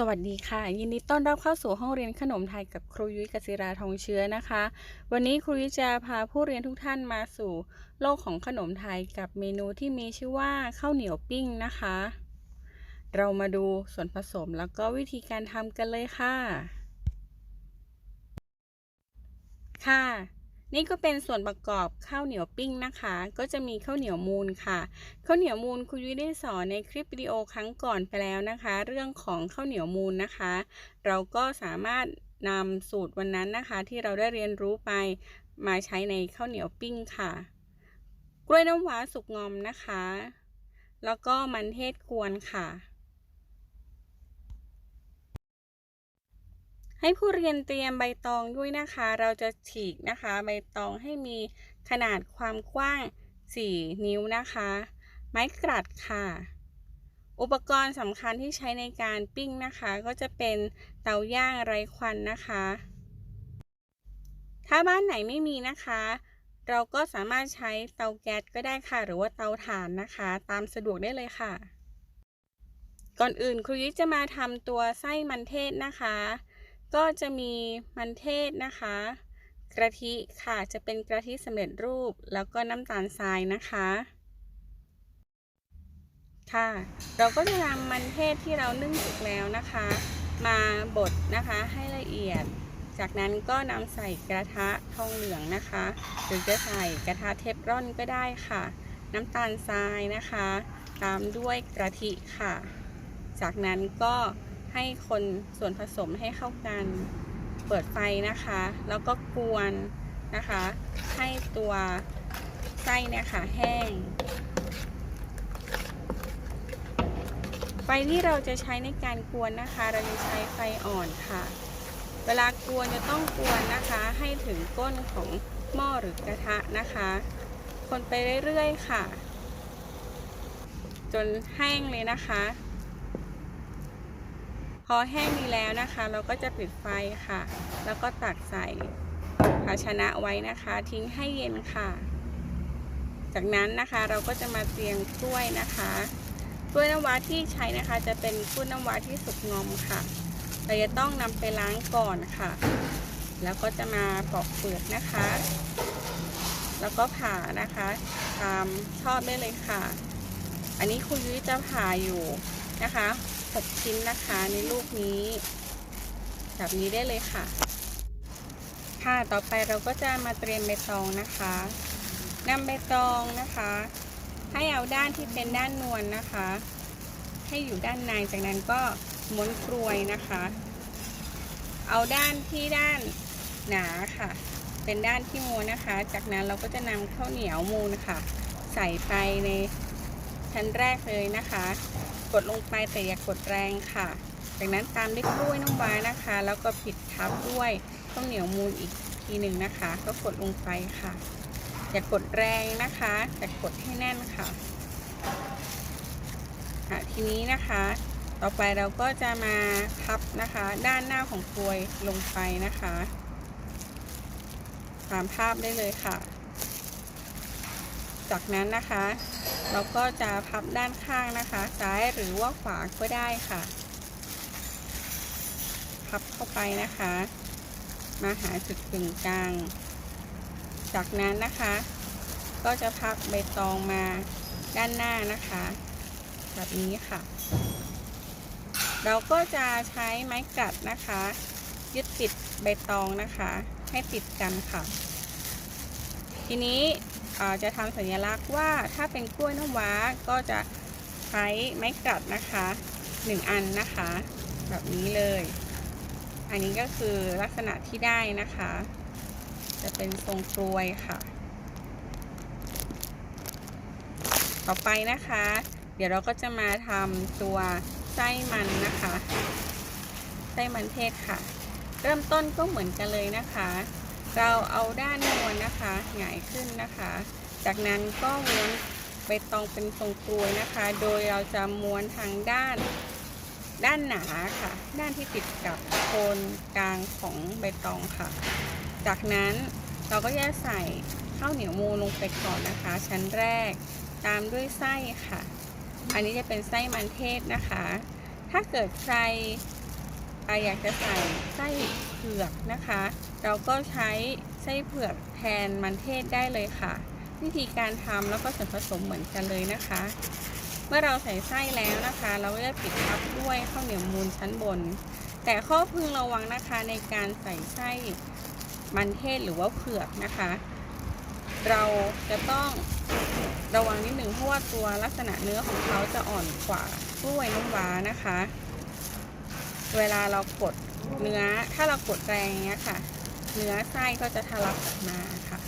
สวัสดีค่ะ ยินดีต้อนรับเข้าสู่ห้องเรียนขนมไทยกับครูยุ้ยกศิราทองเชื้อนะคะ วันนี้ครูยุ้ยจะพาผู้เรียนทุกท่านมาสู่ โลกของขนมไทยกับเมนูที่มีชื่อว่าข้าวเหนียวปิ้งนะคะ เรามาดูส่วนผสมแล้วก็วิธีการทำกันเลยค่ะ ค่ะ นี่ก็เป็นส่วนประกอบข้าวเหนียวปิ้งนะคะ ก็จะมีข้าวเหนียวมูลค่ะ ข้าวเหนียวมูลครูยุ้ยได้สอนในคลิปวิดีโอครั้งก่อนไปแล้วนะคะ เรื่องของข้าวเหนียวมูลนะคะ เราก็สามารถนำสูตรวันนั้นนะคะ ที่เราได้เรียนรู้ไปมาใช้ในข้าวเหนียวปิ้งค่ะ กล้วยน้ำว้าสุกงอมนะคะ แล้วก็มันเทศกวนค่ะ ให้ผู้เรียนเตรียมใบตองด้วยนะคะ เราจะฉีกนะคะ ใบตองให้มีขนาดความกว้าง 4 นิ้วนะคะ ไม้กลัดค่ะ อุปกรณ์สำคัญที่ใช้ในการปิ้งนะคะ ก็จะเป็นเตาย่างไร้ควันนะคะ ถ้าบ้านไหนไม่มีนะคะ เราก็สามารถใช้เตาแก๊สก็ได้ค่ะ หรือว่าเตาถ่านนะคะ ตามสะดวกได้เลยค่ะ ก่อนอื่นครูยุ้ยจะมาทำตัวไส้มันเทศนะคะ ก็จะมีมันเทศนะคะ กะทิค่ะจะเป็นกะทิสำเร็จรูปแล้วก็น้ำตาลทรายนะคะ ค่ะ เราก็จะนำมันเทศที่เรานึ่งสุกแล้วนะคะ มาบดนะคะให้ละเอียด จากนั้นก็นำใส่กระทะทองเหลืองนะคะ หรือจะใส่กระทะเทฟรอนก็ได้ค่ะ น้ำตาลทรายนะคะ ตามด้วยกะทิค่ะ จากนั้นก็ ให้คนส่วนผสมให้เข้ากัน เปิดไฟนะคะ แล้วก็กวนนะคะ ให้ตัวไส้เนี่ยค่ะแห้ง ไฟที่เราจะใช้ในการกวนนะคะ เราจะใช้ไฟอ่อนค่ะ เวลากวนจะต้องกวนนะคะ ให้ถึงก้นของหม้อหรือกระทะนะคะ คนไปเรื่อยๆค่ะ จนแห้งเลยนะคะ พอแห้งดีแล้วนะคะ เราก็จะปิดไฟค่ะ แล้วก็ตักใส่ภาชนะไว้นะคะ ทิ้งให้เย็นค่ะ จากนั้นนะคะเราก็จะมาเตรียมกล้วยนะคะกล้วยน้ำว้าที่ใช้นะคะ จะเป็นกล้วยน้ำว้าที่สุกงอมค่ะเราจะต้องนำไปล้างก่อนค่ะ แล้วก็จะมาปอกเปลือกนะคะ แล้วก็ผ่านะคะตามชอบได้เลยค่ะ อันนี้คุณยุ้ยจะผ่าอยู่นะคะ 6 ชิ้นนะคะในลูกนี้ แบบนี้ได้เลยค่ะ ค่ะต่อไปเราก็จะมาเตรียมใบตองนะคะนำใบตองนะคะ ให้เอาด้านที่เป็นด้านนวลนะคะ ให้อยู่ด้านในจากนั้นก็ม้วนกลวยนะคะ เอาด้านที่ด้านหนาค่ะ เป็นด้านที่ม้วนนะคะ จากนั้นเราก็จะนำข้าวเหนียวมูนค่ะ ใส่ไปใน ชั้นแรกเลยนะคะ กดลงไปแต่อย่ากดแรงค่ะ จากนั้นตามด้วยกล้วยน้ำว้านะคะ แล้วก็ปิดทับด้วยข้าวเหนียวมูนอีกทีหนึ่งนะคะ ก็กดลงไปค่ะ อย่ากดแรงนะคะแต่กดให้แน่นค่ะค่ะทีนี้นะคะ ต่อไปเราก็จะมาพับนะคะ ด้านหน้าของกลวยลงไปนะคะตามภาพได้เลยค่ะ จากนั้นนะคะ เราก็จะพับด้านข้างนะคะ ซ้ายหรือว่าขวาก็ได้ค่ะ พับเข้าไปนะคะ มาหาจุดกึ่งกลาง จากนั้นนะคะ ก็จะพับใบตองมาด้านหน้านะคะ แบบนี้ค่ะ เราก็จะใช้ไม้กัดนะคะ ยึดติดใบตองนะคะ ให้ติดกันค่ะ ทีนี้ จะทำสัญลักษณ์ว่าถ้าเป็นกล้วยน้ำว้าก็จะใช้ไม้กัดนะคะหนึ่งอันนะคะ แบบนี้เลย อันนี้ก็คือลักษณะที่ได้นะคะ จะเป็นทรงกลวยค่ะ ต่อไปนะคะ เดี๋ยวเราก็จะมาทำตัวไส้มันนะคะ ไส้มันเทศค่ะ เริ่มต้นก็เหมือนกันเลยนะคะ เราเอาด้านนวลนะคะหงายขึ้นนะคะ จากนั้นก็ม้วนใบตองเป็นทรงกลวยนะคะ โดยเราจะม้วนทางด้านด้านหนาค่ะ ด้านที่ติดกับโคนกลางของใบตองค่ะ จากนั้นเราก็จะใส่ข้าวเหนียวมูลงไปก่อนนะคะ ชั้นแรกตามด้วยไส้ค่ะ อันนี้จะเป็นไส้มันเทศนะคะ ถ้าเกิดใครอยากจะใส่ไส้เผือกนะคะ เราก็ใช้ไส้เผือกแทนมันเทศได้เลยค่ะ วิธีการทำแล้วก็ส่วนผสมเหมือนกันเลยนะคะ เมื่อเราใส่ไส้แล้วนะคะ เราก็จะปิดทับด้วยข้าวเหนียวมูนชั้นบน แต่ข้อพึงระวังนะคะในการใส่ไส้มันเทศหรือว่าเผือกนะคะ เราจะต้องระวังนิดหนึ่งเพราะว่าตัวลักษณะเนื้อของเขาจะอ่อนกว่ากล้วยน้ำว้านะคะ เวลาเรากดเนื้อถ้าเรากดแรงอย่างเงี้ยค่ะ เนื้อไส้ก็จะทะลักออกมาค่ะ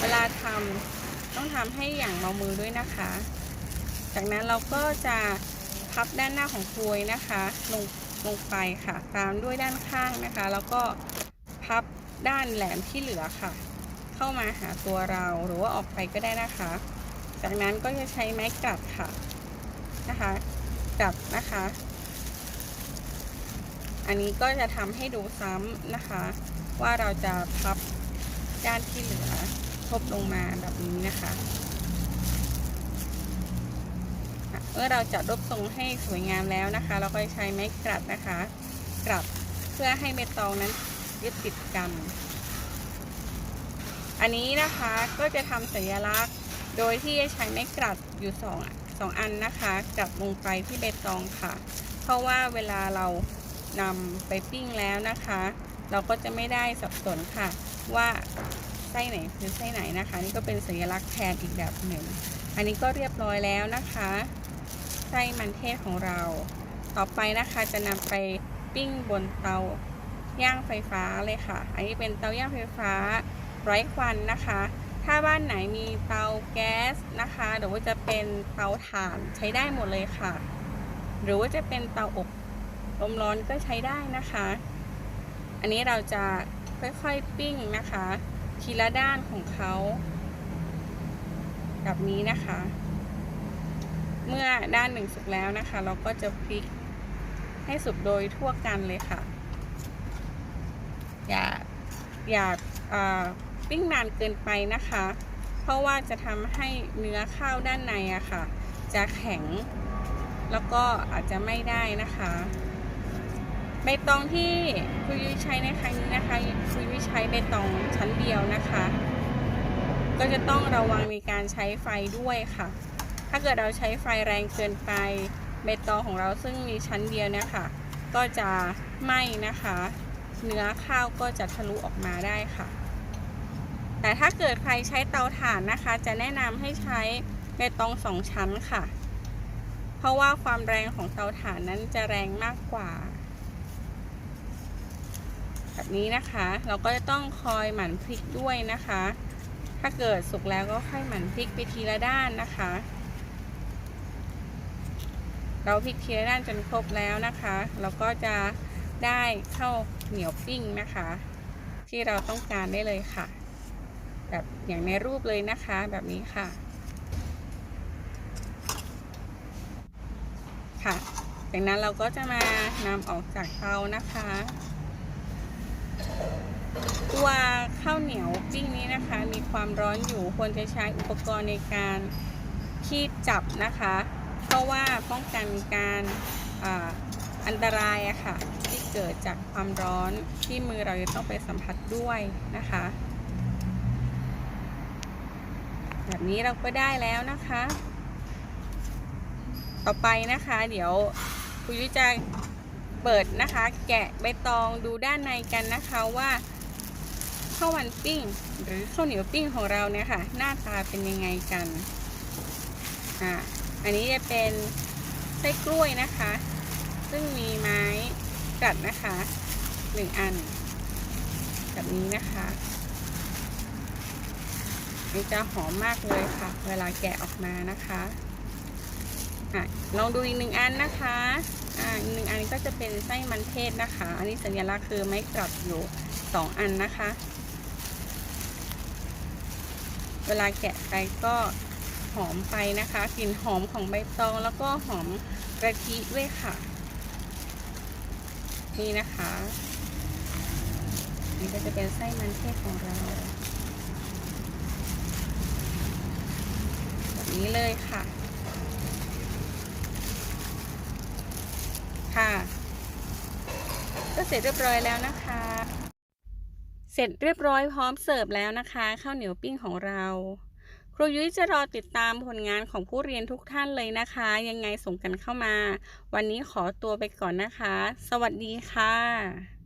เวลาทำต้องทำให้อย่างเบามือด้วยนะคะ จากนั้นเราก็จะพับด้านหน้าของกลวยนะคะลงลงไปค่ะ ตามด้วยด้านข้างนะคะ แล้วก็พับด้านแหลมที่เหลือค่ะ เข้ามาหาตัวเราหรือว่าออกไปก็ได้นะคะ จากนั้นก็จะใช้ไม้กลัดค่ะนะคะกลัดนะคะ อันนี้ก็จะทำให้ดูซ้ำนะคะ ว่าเราจะพับด้านที่เหลือทบลงมาแบบนี้นะคะเมื่อเราจัดรูปทรงให้สวยงามแล้วนะคะ เราก็จะใช้ไม้กลัดนะคะ กลับเพื่อให้เมตองนั้นยึดติดกัน อันนี้นะคะก็จะทำสัญลักษณ์ โดยที่จะใช้ไม้กลัดอยู่สองสองอันนะคะกลับลงไปที่ใบตองค่ะ เพราะว่าเวลาเรานำไปปิ้งแล้วนะคะ เราก็จะไม่ได้สับสนค่ะว่าไส้ไหนคือไส้ไหนนะคะ นี่ก็เป็นสัญลักษณ์แทนอีกแบบหนึ่ง อันนี้ก็เรียบร้อยแล้วนะคะไส้มันเทศของเรา ต่อไปนะคะจะนำไปปิ้งบนเตาย่างไฟฟ้าเลยค่ะ อันนี้เป็นเตาย่างไฟฟ้าไร้ควันนะคะ ถ้าบ้านไหนมีเตาแก๊สนะคะหรือว่าจะเป็นเตาถ่านใช้ได้หมดเลยค่ะ หรือว่าจะเป็นเตาอบลมร้อนก็ใช้ได้นะคะ อันนี้เราจะค่อยๆปิ้งนะคะ ทีละด้านของเขา แบบนี้นะคะ เมื่อด้านหนึ่งสุกแล้วนะคะ เราก็จะพลิกให้สุกโดยทั่วกันเลยค่ะ อย่าอย่าปิ้งนานเกินไปนะคะ เพราะว่าจะทำให้เนื้อข้าวด้านในอะค่ะ จะแข็ง แล้วก็อาจจะไม่ได้นะคะ บตองที่คุณยุ้ยใช้ในครั้งนี้นะคะคุณยุ้ยใช้ใบตองชั้นเดียวนะคะ ก็จะต้องระวังในการใช้ไฟด้วยค่ะ ถ้าเกิดเราใช้ไฟแรงเกินไปใบตองของเราซึ่งมีชั้นเดียวเนี่ยค่ะ ก็จะไหม้นะคะ เนื้อข้าวก็จะทะลุออกมาได้ค่ะ แต่ถ้าเกิดใครใช้เตาถ่านนะคะ จะแนะนำให้ใช้ใบตองสองชั้นค่ะ เพราะว่าความแรงของเตาถ่านนั้นจะแรงมากกว่า แบบนี้นะคะ เราก็จะต้องคอยหมั่นพลิกด้วยนะคะ ถ้าเกิดสุกแล้วก็ค่อยหมั่นพลิกไปทีละด้านนะคะ เราพลิกทีละด้านจนครบแล้วนะคะ เราก็จะได้เข้าเหนียวปิ้งนะคะ ที่เราต้องการได้เลยค่ะ แบบอย่างในรูปเลยนะคะแบบนี้ค่ะ ค่ะ จากนั้นเราก็จะมานำออกจากเตานะคะ ตัวข้าวเหนียวปิ้งนี้นะคะ มีความร้อนอยู่ควรจะใช้อุปกรณ์ในการคีบจับนะคะ เพราะว่าป้องกันการอันตรายอะค่ะ ที่เกิดจากความร้อนที่มือเราจะต้องไปสัมผัสด้วยนะคะ แบบนี้เราก็ได้แล้วนะคะ ต่อไปนะคะ เดี๋ยวคุณยุ้ยจะเปิดนะคะ แกะใบตองดูด้านในกันนะคะว่า ข้าวมันปิ้ง หรือข้าวเหนียวปิ้งของเราเนี่ยค่ะ หน้าตาเป็นยังไงกันอ่าอันนี้จะเป็นไส้กล้วยนะคะ ซึ่งมีไม้กัดนะคะหนึ่งอัน แบบนี้นะคะนี่จะหอมมากเลยค่ะ เวลาแกะออกมานะคะอะลองดูอีกหนึ่งอันนะคะอ่าอีกหนึ่งอันก็จะเป็นไส้มันเทศนะคะ อันนี้สัญลักษณ์คือไม้กลัดอยู่สองอันนะคะ เวลาแกะไปก็หอมไปนะคะกลิ่นหอมของใบตองแล้วก็หอมกะทิด้วยค่ะ นี่นะคะนี่ก็จะเป็นไส้มันเทศของเราแบบนี้เลยค่ะ ค่ะ ก็เสร็จเรียบร้อยแล้วนะคะ สร็จเรียบร้อยพร้อมเสิร์ฟแล้วนะคะข้าวเหนียวปิ้งของเราครูยุ้ยจะรอติดตามผลงานของผู้เรียนทุกท่านเลยนะคะ ยังไงส่งกันเข้ามา วันนี้ขอตัวไปก่อนนะคะ สวัสดีค่ะ